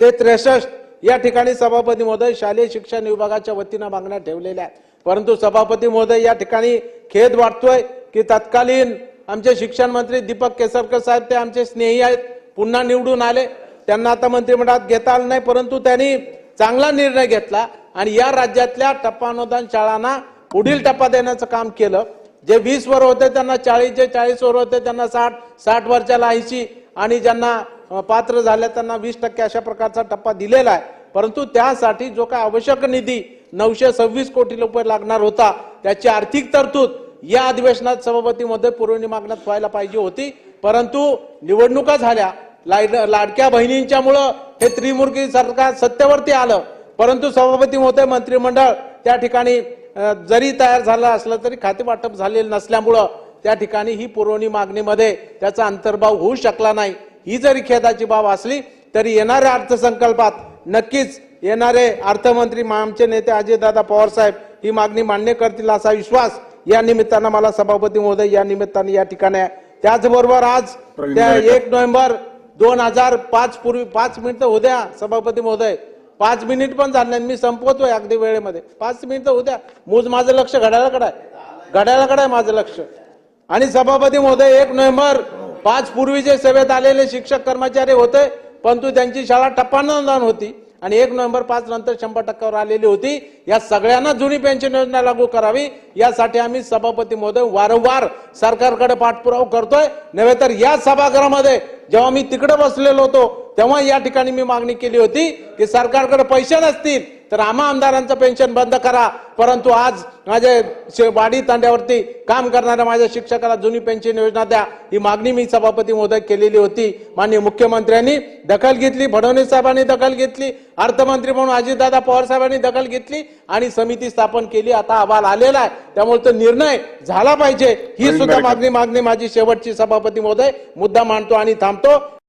ते त्रेसष्ट या ठिकाणी सभापती महोदय शालेय शिक्षण विभागाच्या वतीनं मागण्या ठेवलेल्या आहेत. परंतु सभापती महोदय या ठिकाणी खेद वाटतोय की तत्कालीन आमचे शिक्षण मंत्री दीपक केसरकर साहेब ते आमचे स्नेही आहेत पुन्हा निवडून आले. त्यांना आता मंत्रिमंडळात घेता आलं नाही परंतु त्यांनी चांगला निर्णय घेतला आणि या राज्यातल्या टप्पा अनुदान शाळांना पुढील टप्पा देण्याचं काम केलं. जे वीस वर होते त्यांना चाळीस जे चाळीस वर होते त्यांना साठ साठ वरच्याला ऐंशी आणि ज्यांना पात्र झाल्या त्यांना वीस टक्के अशा प्रकारचा टप्पा दिलेला आहे. परंतु त्यासाठी जो काय आवश्यक निधी नऊशे सव्वीस कोटी रुपये लागणार होता त्याची आर्थिक तरतूद या अधिवेशनात सभापतीमध्ये पुरवणी मागण्यात व्हायला पाहिजे होती. परंतु निवडणुका झाल्या. लाड- लाडक्या बहिणींच्यामुळं हे त्रिमुर्गी सरकार सत्तेवरती आलं. परंतु सभापती महोदय मंत्रिमंडळ त्या ठिकाणी जरी तयार झालं असलं तरी खाते वाटप झालेलं नसल्यामुळं त्या ठिकाणी ही पुरवणी मागणीमध्ये त्याचा अंतर्भाव होऊ शकला नाही. ही जरी खेदाची बाब असली तरी येणाऱ्या अर्थसंकल्पात नक्कीच येणारे अर्थमंत्री आमचे नेते अजयदादा पवार साहेब ही मागणी मान्य करतील असा विश्वास या निमित्तानं मला सभापती महोदय या निमित्ताने या ठिकाणी आहे. त्याचबरोबर आज त्या. एक नोव्हेंबर दोन हजार पाच पूर्वी पाच मिनिटं उद्या सभापती महोदय. पाच मिनिट पण झाले मी संपवतोय अगदी वेळेमध्ये. पाच मिनिटं उद्या मूज माझं लक्ष घड्याळाकडे आहे. घड्याळाकडे आहे माझं लक्ष. आणि सभापती महोदय एक नोव्हेंबर पाच पूर्वीचे सेवेत आलेले शिक्षक कर्मचारी होते परंतु त्यांची शाळा टप्पानुदान होती आणि एक नोव्हेंबर पाच नंतर शंभर टक्क्यावर आलेली होती. या सगळ्यांना जुनी पेन्शन योजना लागू करावी यासाठी आम्ही सभापती महोदय वारंवार सरकारकडे पाठपुरावा करतोय. नव्हे तर या सभागृहामध्ये जेव्हा मी तिकडे बसलेलो होतो तेव्हा या ठिकाणी मी मागणी केली होती की सरकारकडे पैसे नसतील तर आम्हा आमदारांचं पेन्शन बंद करा. परंतु आज माझे शे- वाडी तांड्यावरती काम करणाऱ्या माझ्या शिक्षकाला जुनी पेन्शन योजना द्या. ही मागणी मी सभापती महोदय केलेली होती. माननीय मुख्यमंत्र्यांनी दखल घेतली फडणवीस साहेबांनी दखल घेतली अर्थमंत्री म्हणून अजितदादा पवार साहेबांनी दखल घेतली आणि समिती स्थापन केली. आता अहवाल आलेला आहे. त्यामुळे तो निर्णय झाला पाहिजे. ही सुद्धा. मागणी मागणी माझी शेवटची सभापती महोदय. मुद्दा मांडतो आणि थांबतो.